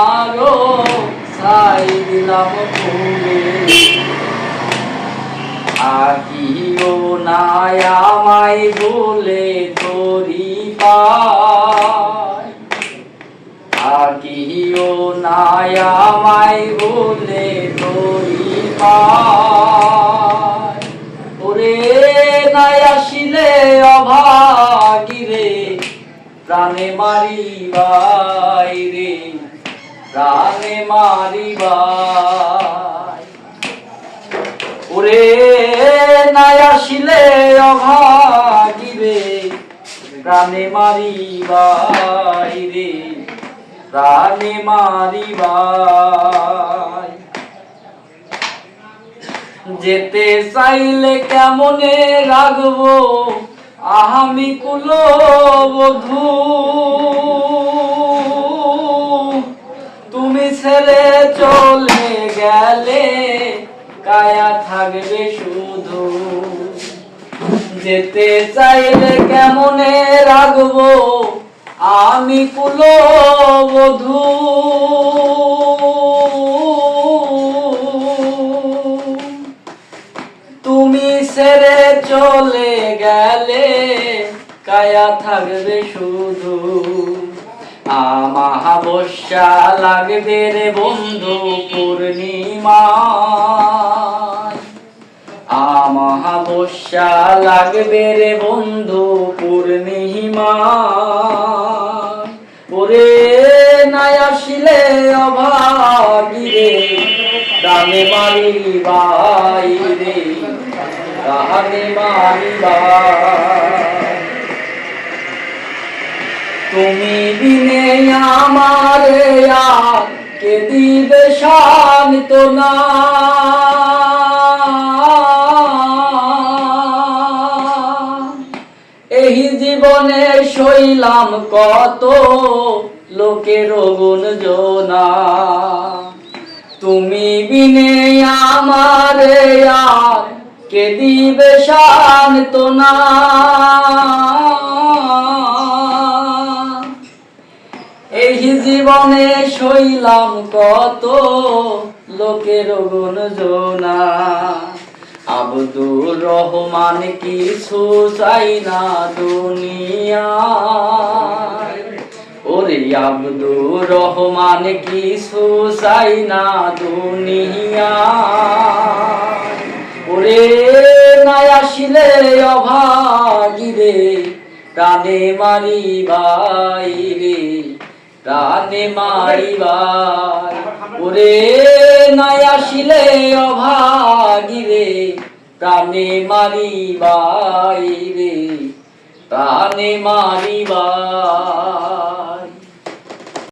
আরও দিলাম আমায় বলে তোরি আকিও নাই আমায় বলে তোরি ওরে নাই অভাগিরে প্রাণে মারিবাই রে, প্রাণে মারিবাই ওরে নাই আসিলে অভাগিরে প্রাণে মারিবাই রে, প্রাণে মারিবাই যেতে চাইলে কেমনে রাখব আহামি কুলো বধু তুমি ছেড়ে চলে গেলে কায়া থাকবে শুধু। যেতে চাইলে কেমনে রাখব? আমি কুলো চলে গেলে কায়া থাকবে শুধু। আমাবস্যা লাগবে রে বন্ধু পূর্ণিমা আমাবস্যা লাগবে রে বন্ধু পূর্ণিমা ওরে নাই আসিলে অভাগী রে দামে মারি বাই তুমি বিনে আমার কে দিবে শান্ত না। এই জীবনে শৈলাম কত লোকের গুণ জোনা। তুমি বিনে আমার আর কে দিবে শান্ত না? এই জীবনে শৈলাম কত লোকের গুণ জোনা আব্দুর রহমান কিছু চাই না দুনিয়া। ওরে আব্দুর রহমান কিছু চাই না দুনিয়া। নাই অভাগিরে প্রাণে মারি বাই রে, প্রাণে মারি বাই ওরে নাই আসিলে অভাগিরে প্রাণে মারি বাই রে মারি বাই